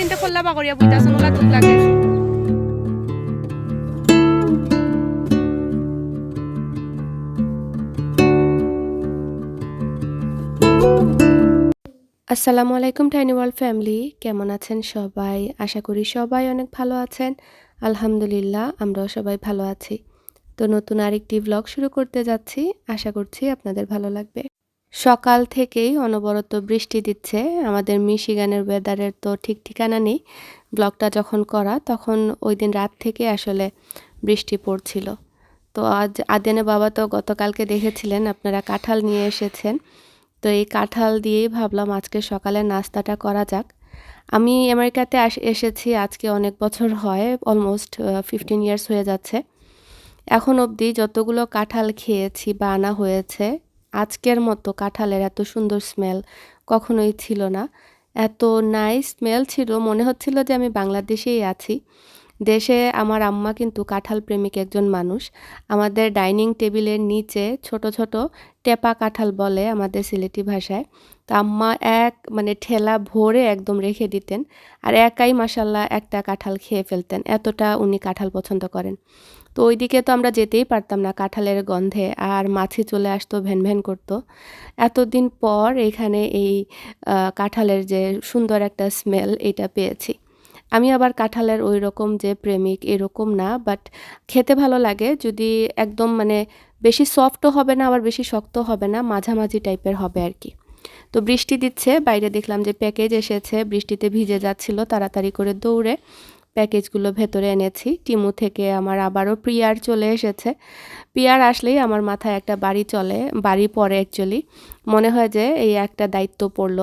তিনটে খোল্লা বাগরিয়া বুঝতেছেন ওলা দুধ লাগে। আসসালামু আলাইকুম টাইনি ওয়ার্ল্ড ফ্যামিলি কেমন আছেন সবাই? আশা করি সবাই অনেক ভালো আছেন। আলহামদুলিল্লাহ, আমরাও সবাই ভালো আছি। তো নতুন আরেকটি ব্লগ শুরু করতে যাচ্ছি। আশা করছি আপনাদের ভালো লাগবে। সকাল থেকেই অনবরত বৃষ্টি দিচ্ছে। আমাদের মিশিগানের ওয়েদারের তো ঠিক ঠিকানা নেই। ব্লগটা যখন করা, তখন ওই দিন রাত থেকে আসলে বৃষ্টি পড়ছিল। তো আজ আদেনে বাবা তো গতকালকে দেখেছিলেন, আপনারা কাঁঠাল নিয়ে এসেছেন। তো এই কাঁঠাল দিয়েই ভাবলাম আজকে সকালে নাস্তাটা করা যাক। আমি আমেরিকাতে এসেছি, আজকে অনেক বছর হয় অলমোস্ট ফিফটিন ইয়ার্স হয়ে যাচ্ছে। এখন অবধি যতগুলো কাঁঠাল খেয়েছি বা আনা হয়েছে আজকের মতো কাঁঠালের এত সুন্দর স্মেল কখনোই ছিল না। এত নাইস স্মেল ছিল, মনে হচ্ছিল যে আমি বাংলাদেশেই আছি। দেশে আমার আম্মা কিন্তু কাঁঠাল প্রেমিক একজন মানুষ। আমাদের ডাইনিং টেবিলের নিচে ছোট ছোট টেপা কাঁঠাল বলে আমাদের সিলেটি ভাষায়। তো আম্মা এক মানে ঠেলা ভরে একদম রেখে দিতেন আর একাই মাসাল্লাহ একটা কাঁঠাল খেয়ে ফেলতেন। এতটা উনি কাঁঠাল পছন্দ করেন। তো ওইদিকে তো আমরা যেতেই পারতাম না কাঁঠালের গন্ধে আর মাছি চলে আসতো, ভ্যান ভ্যান করতো। এতদিন পর এখানে এই কাঁঠালের যে সুন্দর একটা স্মেল এটা পেয়েছি। আমি আবার কাঁঠালের ওই রকম যে প্রেমিক এরকম না বাট খেতে ভালো লাগে। যদি একদম মানে বেশি সফটও হবে না, আবার বেশি শক্ত হবে না, মাঝামাঝি টাইপের হবে আর কি। তো বৃষ্টি দিচ্ছে, বাইরে দেখলাম যে প্যাকেজ এসেছে, বৃষ্টিতে ভিজে যাচ্ছিল, তাড়াতাড়ি করে দৌড়ে। প্যাকেজগুলো ভেতরে এনেছি। টিমু থেকে আমার আবারও প্রিয়ার চলে এসেছে। পিয়ার আসলেই আমার মাথায় একটা বাড়ি চলে, বাড়ি পরে অ্যাকচুয়ালি মনে হয় যে এই একটা দায়িত্ব পড়ল।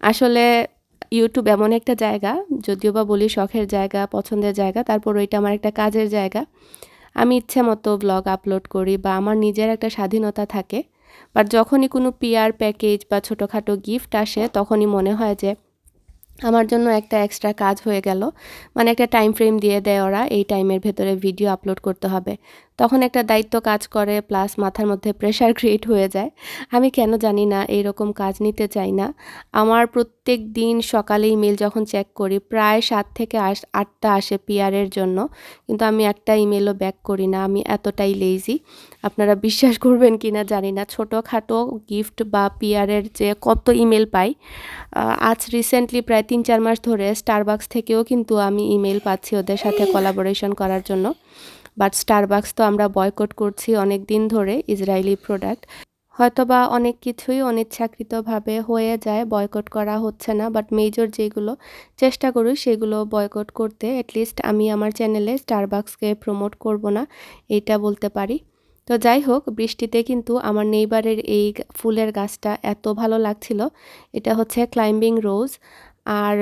আসলে ইউটিউব এমন একটা জায়গা, যদিও বা বলি শখের জায়গা, পছন্দের জায়গা তারপর ওইটা আমার একটা কাজের জায়গা। আমি ইচ্ছে মতো ব্লগ আপলোড করি বা আমার নিজের একটা স্বাধীনতা থাকে। বাট যখনই কোনো পিআর প্যাকেজ বা ছোটোখাটো গিফট আসে, তখনই মনে হয় যে আমার জন্য একটা এক্সট্রা কাজ হয়ে গেল। মানে একটা টাইম ফ্রেম দিয়ে দেয় ওরা, এই টাইমের ভেতরে ভিডিও আপলোড করতে হবে। তখন একটা দায়িত্ব কাজ করে প্লাস মাথার মধ্যে প্রেশার ক্রিয়েট হয়ে যায়। আমি কেন জানি না, এইরকম কাজ নিতে চাই না। আমার প্রত্যেক দিন সকালে ইমেল যখন চেক করি, প্রায় সাত থেকে আটটা আসে পিয়ারের জন্য। কিন্তু আমি একটা ইমেলও ব্যাক করি না, আমি এতটাই লেজি আপনারা বিশ্বাস করবেন কি না জানি না, ছোটোখাটো গিফট বা পিয়ারের যে কত ইমেল পাই আজ রিসেন্টলি প্রায় তিন চার মাস ধরে স্টারবাক্স থেকেও কিন্তু আমি ইমেল পাচ্ছি ওদের সাথে কোলাবোরেশন করার জন্য। বাট স্টারবাক্স তো আমরা বয়কট করছি অনেক দিন ধরে ইসরায়েলি প্রোডাক্ট হয়তোবা অনেক কিছুই অনিচ্ছাকৃতভাবে হয়ে যায় বয়কট করা হচ্ছে না। বাট মেজর যেগুলো চেষ্টা করি সেগুলো বয়কট করতে অ্যাটলিস্ট আমি আমার চ্যানেলে স্টারবাক্সকে প্রমোট করব না, এইটা বলতে পারি। তো যাই হোক, বৃষ্টিতে কিন্তু আমার নেইবারের এই ফুলের গাছটা এত ভালো লাগছিল। এটা হচ্ছে ক্লাইম্বিং রোজ আর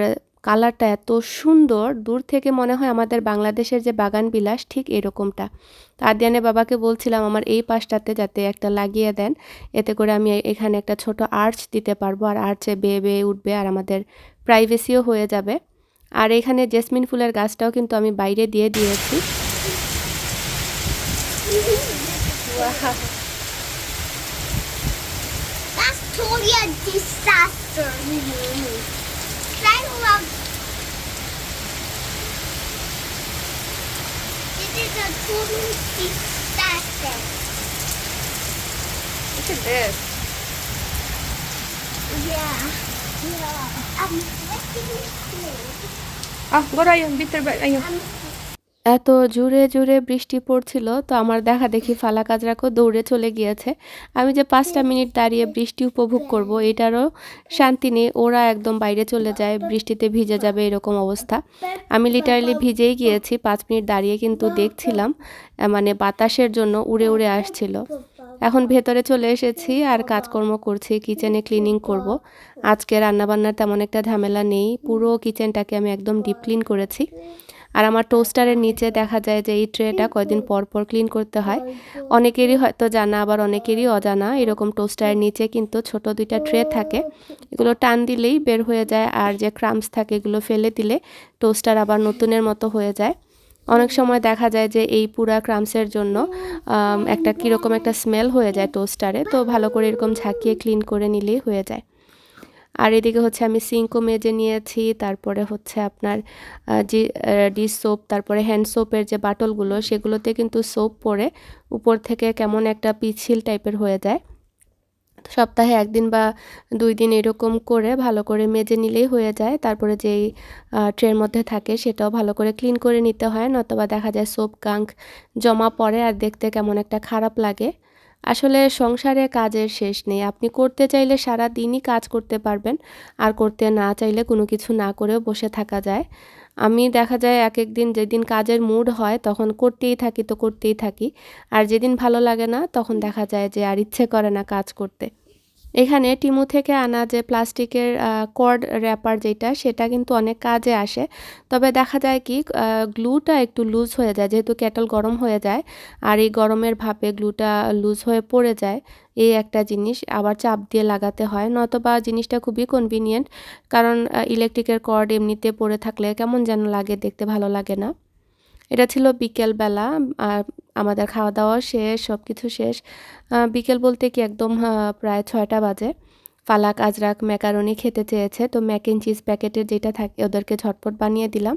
কালারটা এত সুন্দর, দূর থেকে মনে হয় আমাদের বাংলাদেশের যে বাগান বিলাস ঠিক এরকমটা। আদিয়ানে বাবাকে বলছিলাম, আমার এই পাশটাতে যাতে একটা লাগিয়ে দেন, এতে করে আমি এখানে একটা ছোট আর্চ দিতে পারব, আর আর্চে বেয়ে বেয়ে উঠবে আর আমাদের প্রাইভেসিও হয়ে যাবে। আর এখানে জেসমিন ফুলের গাছটাও কিন্তু আমি বাইরে দিয়ে দিয়েছি। That's totally a disaster. is a toothpick stasher. Look at this. Yeah. Yeah. I'm making it. Ah, go right, bitter, but ayun. I'm এত জোরে জোরে বৃষ্টি পড়ছিল, তো আমার দেখা দেখি ফালা কাজরাকও দৌড়ে চলে গিয়েছে। আমি যে পাঁচটা মিনিট দাঁড়িয়ে বৃষ্টি উপভোগ করব, এটারও শান্তি নেই, ওরা একদম বাইরে চলে যায়, বৃষ্টিতে ভিজে যাবে এরকম অবস্থা। আমি লিটারালি ভিজেই গিয়েছি, পাঁচ মিনিট দাঁড়িয়ে কিন্তু দেখছিলাম মানে বাতাসের জন্য উড়ে উড়ে আসছিল। এখন ভেতরে চলে এসেছি আর কাজকর্ম করছি কিচেনে ক্লিনিং করব। আজকে রান্নাবান্নার তেমন একটা ঝামেলা নেই, পুরো কিচেনটাকে আমি একদম ডিপ ক্লিন করেছি। আর আমার টোস্টারের নিচে দেখা যায় যে এই ট্রেটা কয়দিন পর পর ক্লিন করতে হয়। অনেকেরই হয়তো জানা, আবার অনেকেরই অজানা, এরকম টোস্টারের নিচে কিন্তু ছোট দুইটা ট্রে থাকে। এগুলো টান দিলেই বের হয়ে যায় আর যে ক্রামস থাকে এগুলো ফেলে দিলে টোস্টার আবার নতুনের মতো হয়ে যায়। অনেক সময় দেখা যায় যে এই পুরা ক্রামসের জন্য একটা কীরকম একটা স্মেল হয়ে যায় টোস্টারে তো ভালো করে এরকম ঝাঁকিয়ে ক্লিন করে নিলেই হয়ে যায়। আর এদিকে হচ্ছে আমি সিঙ্কও মেজে নিয়েছি, তারপরে হচ্ছে আপনার যে ডিশ সোপ তারপরে হ্যান্ড সোপের যে বাটলগুলো, সেগুলোতে কিন্তু সোপ পরে উপর থেকে কেমন একটা পিছিল টাইপের হয়ে যায়। সপ্তাহে একদিন বা দুই দিন এরকম করে ভালো করে মেজে নিলেই হয়ে যায়। তারপরে যেই ট্রের মধ্যে থাকে সেটাও ভালো করে ক্লিন করে নিতে হয় নতবা দেখা যায় সোপ গাঙ্ক জমা পড়ে আর দেখতে কেমন একটা খারাপ লাগে। আসলে সংসারে কাজের শেষ নেই। আপনি করতে চাইলে সারা দিনই কাজ করতে পারবেন। আর করতে না চাইলে কোনো কিছু না করেও বসে থাকা যায়। আমি দেখা যায় এক একদিন যেদিন কাজের মুড হয় তখন করতেই থাকি, তো করতেই থাকি। আর যেদিন ভালো লাগে না তখন দেখা যায় যে আর ইচ্ছে করে না কাজ করতে। এখানে টিমু থেকে আনা যে প্লাস্টিকের কর্ড র্যাপার যেটা, সেটা কিন্তু অনেক কাজে আসে। তবে দেখা যায় কি গ্লুটা একটু লুজ হয়ে যায়, যেহেতু কেটল গরম হয়ে যায়, আর এই গরমের ভাপে গ্লুটা লুজ হয়ে পড়ে যায়, এই একটা জিনিস আবার চাপ দিয়ে লাগাতে হয়। নয়তোবা জিনিসটা খুবই কনভিনিয়েন্ট কারণ ইলেকট্রিকের কর্ড এমনিতে পড়ে থাকলে কেমন যেন লাগে, দেখতে ভালো লাগে না। এটা ছিল বিকেলবেলা আর আমাদের খাওয়া দাওয়া শেষ সব কিছু শেষ বিকেল বলতে কি একদম প্রায় ছয়টা বাজে। ফালাক, আজরাক ম্যাকারনি খেতে চেয়েছে, তো ম্যাক এন্ড চিজ প্যাকেটের যেটা থাকে, ওদেরকে ঝটপট বানিয়ে দিলাম।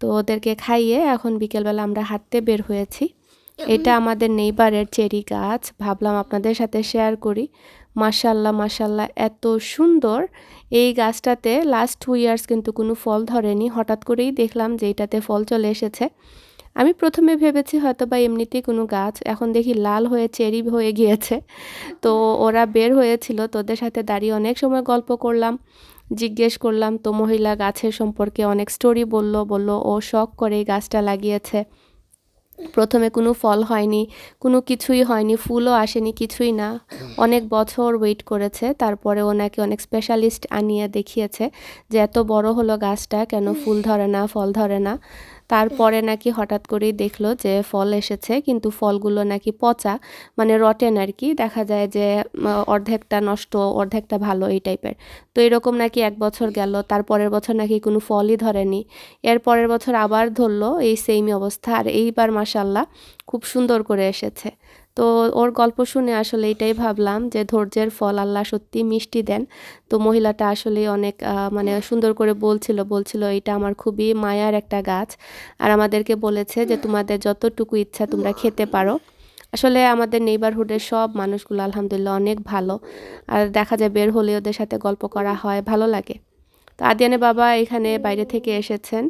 তো ওদেরকে খাইয়ে এখন বিকেলবেলা আমরা হাঁটতে বের হয়েছি। এটা আমাদের নেইবারের চেরি গাছ, ভাবলাম আপনাদের সাথে শেয়ার করি। মাশাল্লাহ মাশাল্লাহ, এত সুন্দর। এই গাছটাতে লাস্ট টু ইয়ার্স কিন্তু কোনো ফল ধরেনি। হঠাৎ করেই দেখলাম যে এটাতে ফল চলে এসেছে। আমি প্রথমে ভেবেছি হয়তো বা এমনিতেই কোনো গাছ, এখন দেখি লাল হয়ে, চেরি হয়ে গিয়েছে। তো ওরা বের হয়েছিল, তোদের সাথে দাঁড়িয়ে অনেক সময় গল্প করলাম, জিজ্ঞেস করলাম, তো মহিলা গাছের সম্পর্কে অনেক স্টোরি বলল বলল, ও শখ করে এই গাছটা লাগিয়েছে। প্রথমে কোনো ফল হয়নি, কোনো কিছুই হয়নি, ফুলও আসেনি, কিছুই না। অনেক বছর ওয়েট করেছে, তারপরে ওনাকে অনেক স্পেশালিস্ট আনিয়ে দেখিয়েছে যে এত বড় হলো গাছটা, কেন ফুল ধরে না, ফল ধরে না। তারপরে নাকি হঠাৎ করেই দেখল যে ফল এসেছে, কিন্তু ফলগুলো নাকি পচা মানে রটেন আর কি। দেখা যায় যে অর্ধেকটা নষ্ট, অর্ধেকটা ভালো এই টাইপের। তো এরকম নাকি এক বছর গেল, তারপরের বছর নাকি কোনো ফলই ধরেনি। এর পরের বছর আবার ধরলো, এই সেমই অবস্থা। আর এইবার মাসাল্লাহ খুব সুন্দর করে এসেছে। তো ওর গল্প শুনে আসলে এটাই ভাবলাম যে ধৈর্যের ফল আল্লাহ সত্যি মিষ্টি দেন। তো মহিলাটা আসলে অনেক মানে সুন্দর করে বলছিল বলছিল, এটা আমার খুবই মায়ার একটা গাছ। আর আমাদেরকে বলেছে যে, তোমাদের যতটুকু ইচ্ছা তোমরা খেতে পারো। আসলে আমাদের নেইবারহুডের সব মানুষগুলো আলহামদুলিল্লাহ অনেক ভালো। আর দেখা যায় বের হলে ওদের সাথে গল্প করা হয়, ভালো লাগে। তো আদিয়ানের বাবা এখানে বাইরে থেকে এসেছেন।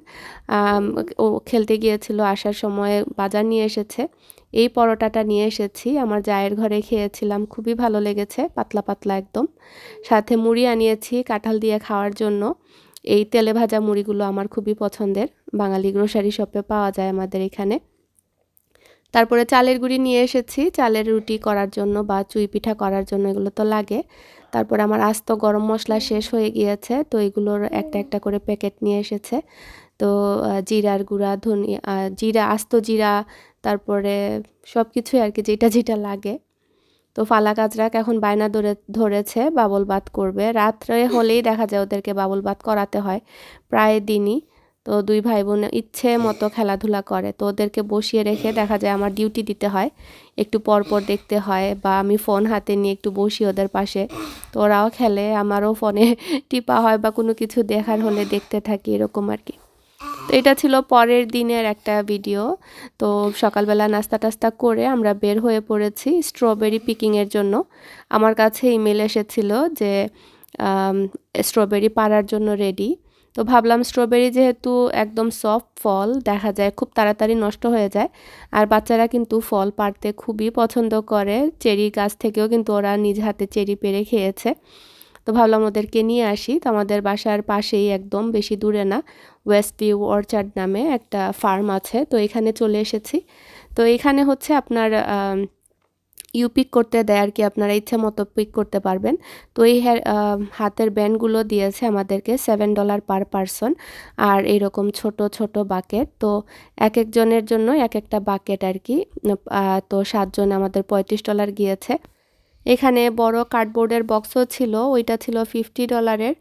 ও খেলতে গিয়েছিল, আসার সময় বাজার নিয়ে এসেছে। এই পরোটাটা নিয়ে এসেছি। আমার জায়ের ঘরে খেয়েছিলাম, খুবই ভালো লেগেছে, পাতলা পাতলা একদম। সাথে মুড়ি আনিয়েছি কাঁঠাল দিয়ে খাওয়ার জন্য। এই তেলে ভাজা মুড়িগুলো আমার খুবই পছন্দের। বাঙালি গ্রোসারি শপে পাওয়া যায় আমাদের এখানে। তারপরে চালের গুঁড়ি নিয়ে এসেছি। চালের রুটি করার জন্য বা চুই পিঠা করার জন্য এগুলো তো লাগে। তারপর আমার আস্ত গরম মশলা শেষ হয়ে গিয়েছে, তো এগুলোর একটা একটা করে প্যাকেট নিয়ে এসেছে। তো জিরার গুঁড়া ধনিয়া জিরা, আস্ত জিরা, তারপরে সব কিছুই আর কি যেটা যেটা লাগে। তো ফালা কাজরাক এখন বায়না ধরে, ধরেছে, বাবল বাত করবে। রাত্রে হলেই দেখা যায় ওদেরকে বাবল বাত করাতে হয়, প্রায় দিনই। তো দুই ভাই বোন ইচ্ছে মতো খেলাধুলা করে। তো ওদেরকে বসিয়ে রেখে দেখা যায় আমার ডিউটি দিতে হয়। একটু পর পর দেখতে হয় বা আমি ফোন হাতে নিয়ে একটু বসি ওদের পাশে। তো ওরাও খেলে, আমারও ফোনে টিপা হয় বা কোনো কিছু দেখার হলে দেখতে থাকি, এরকম আর কি। তো এটা ছিল পরের দিনের একটা ভিডিও তো সকালবেলা নাস্তা টাস্তা করে আমরা বের হয়ে পড়েছি স্ট্রবেরি পিকিংয়ের জন্য। আমার কাছে ইমেল এসেছিল যে স্ট্রবেরি পাড়ার জন্য রেডি তো ভাবলাম স্ট্রবেরি যেহেতু একদম সফট ফল, দেখা যায় খুব তাড়াতাড়ি নষ্ট হয়ে যায়। আর বাচ্চারা কিন্তু ফল পাড়তে খুবই পছন্দ করে। চেরি গাছ থেকেও কিন্তু ওরা নিজ হাতে চেরি পেরে খেয়েছে। তো ভাবলাম ওদেরকে নিয়ে আসি। তো আমাদের বাসার পাশেই একদম বেশি দূরে না ওয়েস্ট ভিউ অর্চার্ড নামে একটা ফার্ম আছে। তো এখানে চলে এসেছি। তো এখানে হচ্ছে আপনার ইউ পিক করতে দেয় আর কি, আপনারা ইচ্ছে মতো পিক করতে পারবেন। তো এই হাতের ব্যান্ডগুলো দিয়েছে আমাদেরকে সেভেন ডলার পার পারসন আর এরকম ছোট ছোট বাকেট তো এক একজনের জন্য এক একটা বাকেট আর কি। তো সাতজন আমাদের পঁয়ত্রিশ ডলার গিয়েছে। এখানে বড় কার্ডবোর্ডের বক্সও ছিল, ওইটা ছিল ফিফটি ডলারের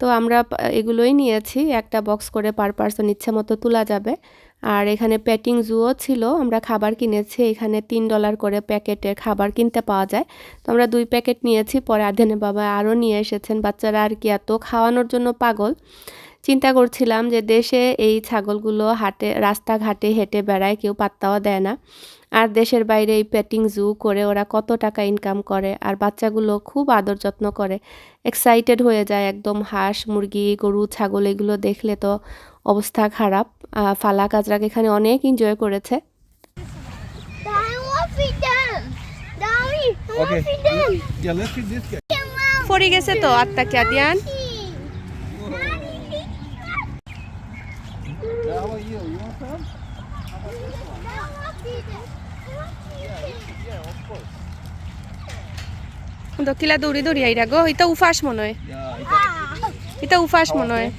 তো আমরা এগুলোই নিয়েছি, একটা বক্স করে পার পার্সন ইচ্ছে মতো তোলা যাবে। আর এখানে প্যাটিং জুও ছিল, আমরা খাবার কিনেছি, এখানে তিন ডলার করে প্যাকেটের খাবার কিনতে পাওয়া যায়। তো আমরা দুই প্যাকেট নিয়েছি, পরে আধেনে বাবা আরও নিয়ে এসেছেন, বাচ্চারা আর কি এত খাওয়ানোর জন্য পাগল। চিন্তা করছিলাম যে দেশে এই ছাগলগুলো হাটে রাস্তাঘাটে হেঁটে বেড়ায় কেউ পাত্তাও দেয় না। আর দেশের বাইরে এই পেটিং জু করে ওরা কত টাকা ইনকাম করে আর বাচ্চাগুলো খুব আদর যত্ন করে। এক্সাইটেড হয়ে যায় একদম হাঁস মুরগি গরু ছাগল এগুলো দেখলে তো অবস্থা খারাপ। ফালা কাজরাক এখানে অনেক এনজয় করেছে। Daddy, I want to feed them. Daddy, I want Okay. to feed them. Yeah, let's feed this guy. পড়ে গেছে তো আত্মা কে দিয়ান Yeah, how are you? You want some? Yeah, of course. come? দকিলা দৌড়ি দৌড়ি আইরা গো এটা উফাস মনে হয় এটা উফাস মনে হয়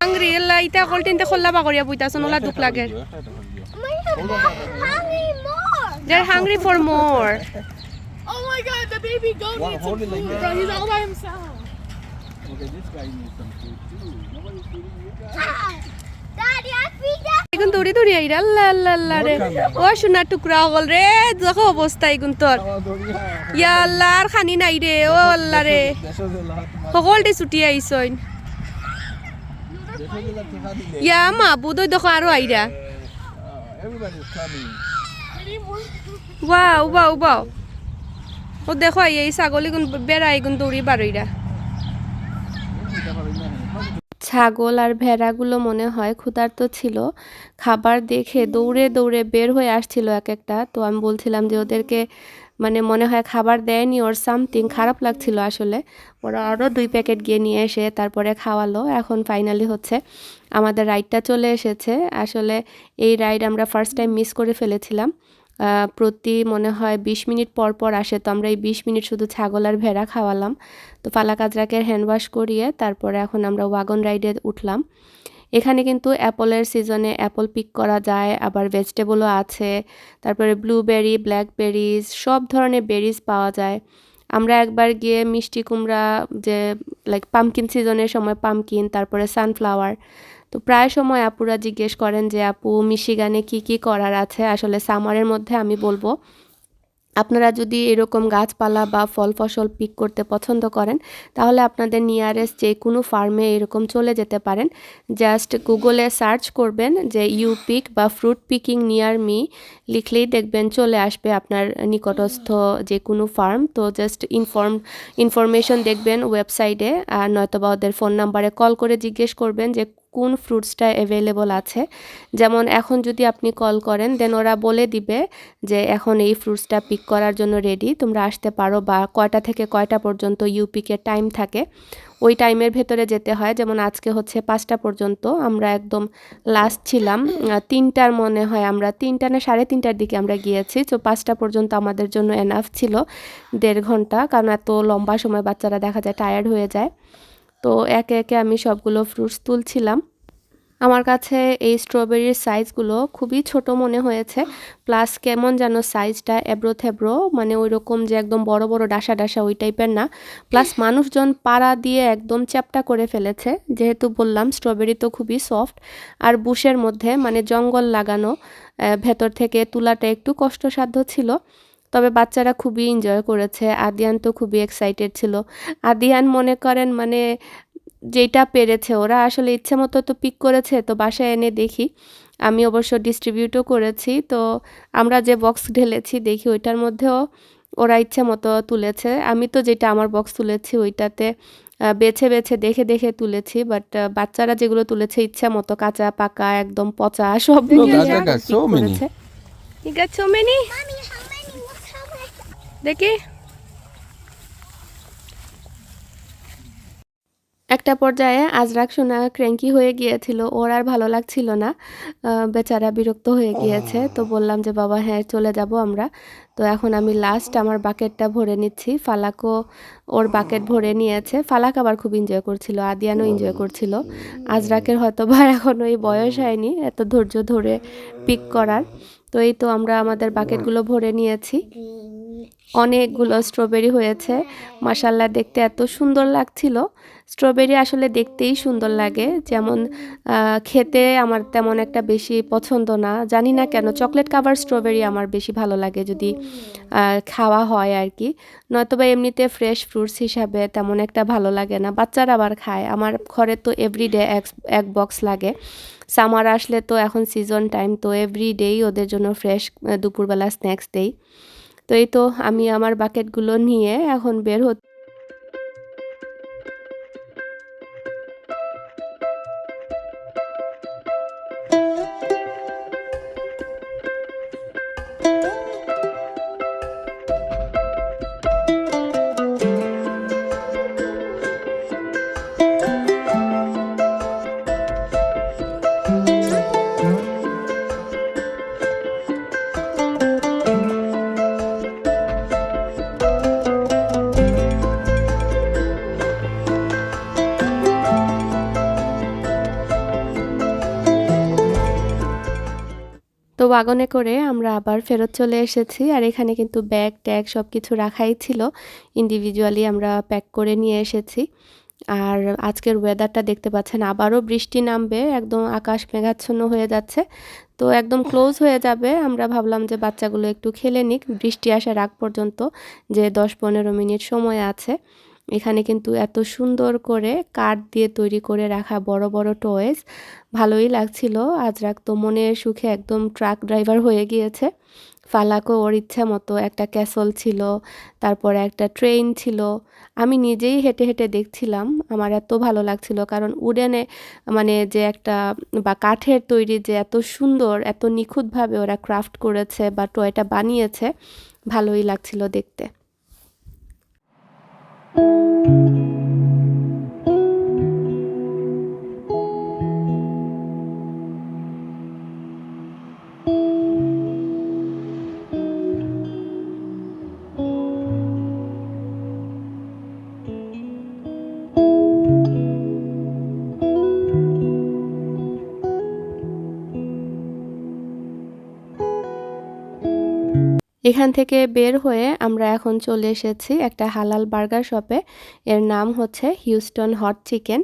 হাংরি এলা এটা কলটিন তে খোল্লা ওলা দুখ লাগে hungry for more Oh my god, the baby goat Well, needs some it like bro. He's all by himself. Okay, this guy needs some food too. Nobody's feeding you guys. Daddy, I feed them. এখন দৌড়ি দৌড়ি আইরা আল্লাহ আল্লাহ আল্লাহ রে ও সোনার টুকরা হল রে দেখো অবস্থা এগুন তোর Oh, ইয়া আল্লাহ আর খানি নাই রে ও আল্লাহ রে That. সকলটি ছুটি আইসইন That. ইয়া মা বুদই দেখো আরও আইরা Uh. ওয়াও ওয়াও ওয়াও ও দেখো, এই ছাগলি গুন বেড়া এগুন দৌড়ি বারইরা ছাগল আর ভেড়াগুলো মনে হয় ক্ষুধার্ত ছিল। খাবার দেখে দৌড়ে দৌড়ে বের হয়ে আসছিল এক একটা। তো আমি বলছিলাম যে ওদেরকে মানে মনে হয় খাবার দেয়নি ওর সামথিং খারাপ লাগছিল আসলে। ওরা আরও দুই প্যাকেট গিয়ে নিয়ে এসে তারপরে খাওয়ালো। এখন ফাইনালি হচ্ছে আমাদের রাইডটা চলে এসেছে। আসলে এই রাইড আমরা ফার্স্ট টাইম মিস করে ফেলেছিলাম। প্রতি মনে হয় বিশ মিনিট পর পর আসে। তো আমরা এই বিশ মিনিট শুধু ছাগল আর ভেড়া খাওয়ালাম। তো ফালা কাজরাকে হ্যান্ড ওয়াশ করিয়ে তারপরে এখন আমরা ওয়াগন রাইডে উঠলাম। এখানে কিন্তু অ্যাপলের সিজনে অ্যাপল পিক করা যায়, আবার ভেজিটেবলও আছে। তারপরে ব্লুবেরি ব্ল্যাকবেরিজ সব ধরনের বেরিজ পাওয়া যায়। আমরা একবার গিয়ে মিষ্টি কুমড়া যে লাইক পামকিন সিজনের সময় পামকিন তারপরে সানফ্লাওয়ার তো প্রায় সময় আপুরা জিজ্ঞেস করেন যে, আপু, মিশিগানে কি কি করার আছে? আসলে সামারের মধ্যে আমি বলব, আপনারা যদি এরকম গাছপালা বা ফল ফসল পিক করতে পছন্দ করেন, তাহলে আপনাদের নিয়ারেস্ট যে কোনো ফার্মে এরকম চলে যেতে পারেন। জাস্ট গুগলে সার্চ করবেন যে ইউ পিক বা ফ্রুট পিকিং নিয়ার মি লিখলেই দেখবেন চলে আসবে আপনার নিকটস্থ যে কোনো ফার্ম তো জাস্ট ইনফর্ম ইনফরমেশন দেখবেন ওয়েবসাইটে আর নয়তোবা ওদের ফোন নাম্বারে কল করে জিজ্ঞেস করবেন যে কোন ফ্রুটসটা অ্যাভেলেবল আছে। যেমন এখন যদি আপনি কল করেন দেন ওরা বলে দিবে যে এখন এই ফ্রুটসটা পিক করার জন্য রেডি তোমরা আসতে পারো বা কয়টা থেকে কয়টা পর্যন্ত ইউপিকের টাইম থাকে। ওই টাইমের ভেতরে যেতে হয়। যেমন আজকে হচ্ছে পাঁচটা পর্যন্ত, আমরা একদম লাস্ট ছিলাম। তিনটার মনে হয় আমরা, তিনটা না সাড়ে তিনটার দিকে আমরা গিয়েছি। তো পাঁচটা পর্যন্ত আমাদের জন্য এনাফ ছিল, দেড় ঘণ্টা। কারণ এত লম্বা সময় বাচ্চারা দেখা যায় টায়ার্ড হয়ে যায়। তো একে একে আমি সবগুলো ফ্রুটস তুলছিলাম। আমার কাছে এই স্ট্রবেরির সাইজগুলো খুবই ছোট মনে হয়েছে। প্লাস কেমন যেন সাইজটা এবড়ো থেবড়ো মানে ওই রকম যে একদম বড় বড় ডাসা ডাসা ওই টাইপের না। প্লাস মানুষজন পাড়া দিয়ে একদম চ্যাপটা করে ফেলেছে। যেহেতু বললাম স্ট্রবেরি তো খুবই সফট আর বুশের মধ্যে মানে জঙ্গল লাগানো ভেতর থেকে তুলাটা একটু কষ্টসাধ্য ছিল। তবে বাচ্চারা খুবই এনজয় করেছে। আদিয়ান তো খুবই এক্সাইটেড ছিল। আদিয়ান মনে করেন মানে যেটা পেরেছে ওরা আসলে ইচ্ছে মতো তো পিক করেছে তো বাসায় এনে দেখি। আমি অবশ্য ডিস্ট্রিবিউটও করেছি তো আমরা যে বক্স ঢেলেছি দেখি ওইটার মধ্যেও ওরা ইচ্ছে মতো তুলেছে। আমি তো যেটা আমার বক্স তুলেছি ওইটাতে বেছে বেছে দেখে দেখে তুলেছি বাট বাচ্চারা যেগুলো তুলেছে ইচ্ছা মতো কাঁচা পাকা একদম পচা সব Look, দেখি। একটা পর্যায়ে আজরাক সোনা ক্র্যাঙ্কি হয়ে গিয়েছিল, ওর আর ভালো লাগছিল না। বেচারা বিরক্ত হয়ে গিয়েছে, তো বললাম যে, বাবা হ্যাঁ চলে যাব আমরা। তো এখন আমি লাস্ট আমার বাকেটটা ভরে নিচ্ছি। ফালাকও ওর বাকেট ভরে নিয়েছে। ফালাক আবার খুব এনজয় করছিল, আদিয়ানও এনজয় করছিল। আজরাকের হয়তো বা এখনও এই বয়স হয়নি, এত ধৈর্য ধরে পিক করার। তো এই তো আমরা আমাদের বাকেটগুলো ভরে নিয়েছি। অনেকগুলো স্ট্রবেরি হয়েছে। মাসাল্লাহ দেখতে এত সুন্দর লাগছিল। স্ট্রবেরি আসলে দেখতেই সুন্দর লাগে। যেমন খেতে আমার তেমন একটা বেশি পছন্দ না। জানি না কেন চকলেট কাভার স্ট্রবেরি আমার বেশি ভালো লাগে যদি খাওয়া হয় আর কি। নয়তোবা এমনিতে ফ্রেশ ফ্রুটস হিসাবে তেমন একটা ভালো লাগে না। বাচ্চারা আবার খায়। আমার ঘরে তো এভরিডে এক এক বক্স লাগে। সামার আসলে তো এখন সিজন টাইম তো এভরি ডেই ওদের জন্য ফ্রেশ দুপুরবেলা স্ন্যাক্স দেই। তো এই তো আমি আমার বাকেটগুলো নিয়ে এখন বের হতে ওয়াগনে করে আমরা আবার ফেরত চলে এসেছি। আর এখানে কিন্তু ব্যাগ, ট্যাগ সব কিছু রাখাই ছিল। ইন্ডিভিজুয়ালি আমরা প্যাক করে নিয়ে এসেছি। আর আজকের ওয়েদারটা দেখতে পাচ্ছেন, আবারও বৃষ্টি নামবে, একদম আকাশ মেঘাচ্ছন্ন হয়ে যাচ্ছে। তো একদম ক্লোজ হয়ে যাবে। আমরা ভাবলাম যে বাচ্চাগুলো একটু খেলে নিক। বৃষ্টি আসার আগ পর্যন্ত যে দশ পনেরো মিনিট সময় আছে। এখানে কিন্তু এত সুন্দর করে কাঠ দিয়ে তৈরি করে রাখা বড় বড় টয়েস ভালোই লাগছিল। আজরাক তো মনের সুখে একদম ট্রাক ড্রাইভার হয়ে গিয়েছে। ফালাকও ওর ইচ্ছা মতো একটা ক্যাসল ছিল, তারপরে একটা ট্রেন ছিল। আমি নিজেই হেঁটে হেঁটে দেখছিলাম, আমার এত ভালো লাগছিল কারণ উডেনে মানে যে একটা বা কাঠের তৈরি যে এত সুন্দর, এত নিখুঁতভাবে ওরা ক্রাফট করেছে বা টয়টা বানিয়েছে, ভালোই লাগছিল দেখতে। Thank you. এখান থেকে বের হয়ে আমরা এখন চলে এসেছি একটা হালাল বার্গার শপে। এর নাম হচ্ছে হিউস্টন হট চিকেন।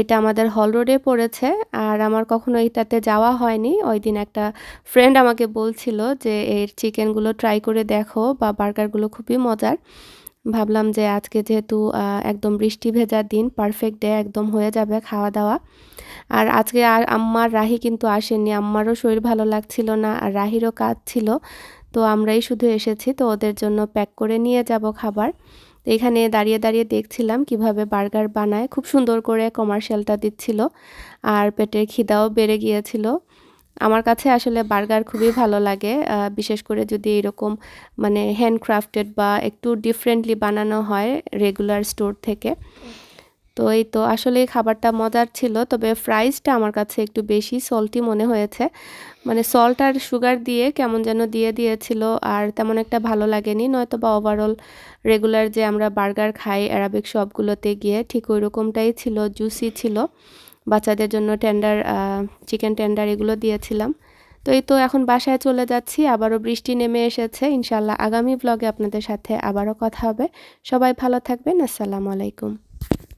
এটা আমাদের হল রোডে পড়েছে আর আমার কখনো এটাতে যাওয়া হয়নি। ওই দিন একটা ফ্রেন্ড আমাকে বলছিল যে, এর চিকেনগুলো ট্রাই করে দেখো বা বার্গারগুলো খুবই মজার। ভাবলাম যে, আজকে যেহেতু একদম বৃষ্টি ভেজা দিন পারফেক্ট ডে একদম হয়ে যাবে খাওয়া দাওয়া আর আজকে আর আম্মার রাহি কিন্তু আসেনি আম্মারও শরীর ভালো লাগছিল না আর রাহিরও কাজ ছিল। তো আমরাই শুধু এসেছি, তো ওদের জন্য প্যাক করে নিয়ে যাব খাবার। তো এখানে দাঁড়িয়ে দাঁড়িয়ে দেখছিলাম কীভাবে বার্গার বানায়। খুব সুন্দর করে কমার্শিয়ালটা দিচ্ছিল আর পেটের খিদাও বেড়ে গিয়েছিল। আমার কাছে আসলে বার্গার খুবই ভালো লাগে বিশেষ করে যদি এরকম মানে হ্যান্ডক্রাফটেড বা একটু ডিফারেন্টলি বানানো হয় রেগুলার স্টোর থেকে। তো এই তো আসলে খাবারটা মজার ছিল। তবে ফ্রাইসটা আমার কাছে একটু বেশি সল্টি মনে হয়েছে। মানে সল্ট আর সুগার দিয়ে কেমন যেন দিয়ে দিয়েছিল আর তেমন একটা ভালো লাগেনি। নয়তো বা ওভারঅল রেগুলার যে আমরা বার্গার খাই অ্যারাবিক শপগুলোতে গিয়ে ঠিক ওই রকমটাই ছিল জুসি ছিল। বাচ্চাদের জন্য টেন্ডার চিকেন টেন্ডার এগুলো দিয়েছিলাম। তো এই তো এখন বাসায় চলে যাচ্ছি, আবারও বৃষ্টি নেমে এসেছে। ইনশাল্লাহ আগামী ব্লগে আপনাদের সাথে আবারও কথা হবে। সবাই ভালো থাকবেন, আসসালামু আলাইকুম।